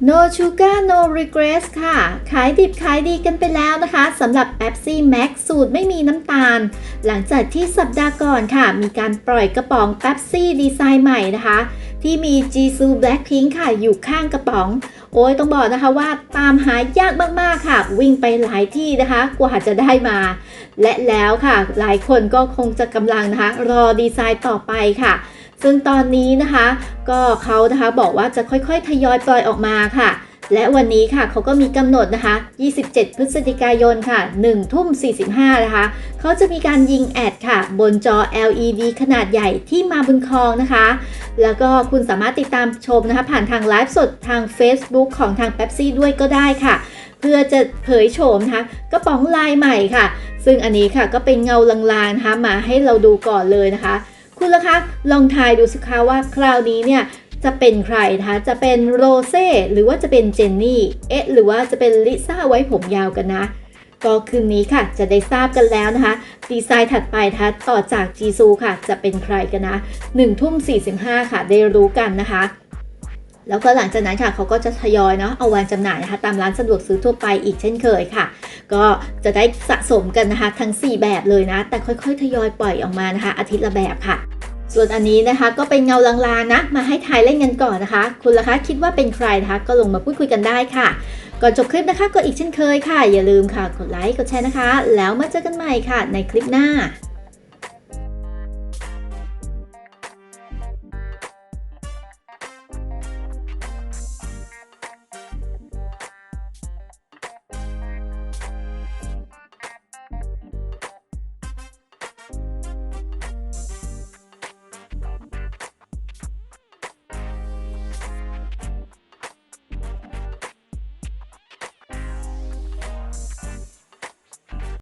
No Sugar No Regrets ค่ะ ขายดิบขายดีกันไปแล้วนะคะสำหรับ e p s i Max สูตรไม่มีน้ำตาล หลังจากที่สัปดาห์ก่อนค่ะ มีการปล่อยกระป๋อง Pepsi ดีไซน์ใหม่นะคะ ที่มี Jisoo Blackpink ค่ะ อยู่ข้างกระป๋อง โอ้ยต้องบอกนะคะว่าตามหายากมากๆค่ะ วิ่งไปหลายที่นะคะ กว่าจะได้มา และแล้วค่ะ หลายคนก็คงจะกำลังนะคะ รอดีไซน์ต่อไปค่ะ ซึ่งตอนนี้นะคะ ก็เขานะคะบอกว่าจะค่อยๆ ทยอยปล่อยออกมาค่ะ และวันนี้ค่ะเขาก็มีกำหนดนะคะ 27 พฤศจิกายนค่ะ 1 ทุ่ม 45 นะคะ เขาจะมีการยิงแอดค่ะ บนจอ LED ขนาดใหญ่ที่มาบนคลองนะคะ แล้วก็คุณสามารถติดตามชมนะคะ ผ่านทางไลฟ์สดทาง Facebook ของทาง Pepsi ด้วยก็ได้ค่ะเพื่อจะเผยโฉมนะคะกระป๋องลายใหม่ค่ะ ซึ่งอันนี้ค่ะก็เป็นเงาลางๆนะคะมาให้เราดูก่อนเลยนะคะ คุณล่ะคะ ลองทายดูสิคะว่าคราวนี้เนี่ยจะเป็นใครนะคะจะเป็นโรเซ่หรือว่าจะเป็นเจนนี่ เอ๊ะ หรือว่าจะเป็นลิซ่าไว้ผมยาวกันนะ ก็คืนนี้ค่ะ จะได้ทราบกันแล้วนะคะ ดีไซน์ถัดไปนะคะต่อจากจีซูค่ะ จะเป็นใครกันนะ1ทุ่ม45 ค่ะ ได้รู้กันนะคะแล้วก็หลังจากนั้นค่ะเขาก็จะทยอยเนาะเอาวางจำหน่ายนะคะ ตามร้านสะดวกซื้อทั่วไปอีกเช่นเคยค่ะ ก็จะได้สะสมกันนะคะ ทั้ง 4 แบบเลยนะ แต่ค่อยๆ ทยอยปล่อยออกมานะคะ อาทิตย์ละแบบค่ะ ส่วนอันนี้นะคะก็เป็นเงาลางๆนะ มาให้ทายเล่นกันก่อนนะคะ คุณล่ะคะคิดว่าเป็นใครนะคะ ก็ลงมาพูดคุยกันได้ค่ะ ก่อนจบคลิปนะคะก็อีกเช่นเคยค่ะ อย่าลืมค่ะ กดไลค์ กดแชร์นะคะ แล้วมาเจอกันใหม่ค่ะ ในคลิปหน้า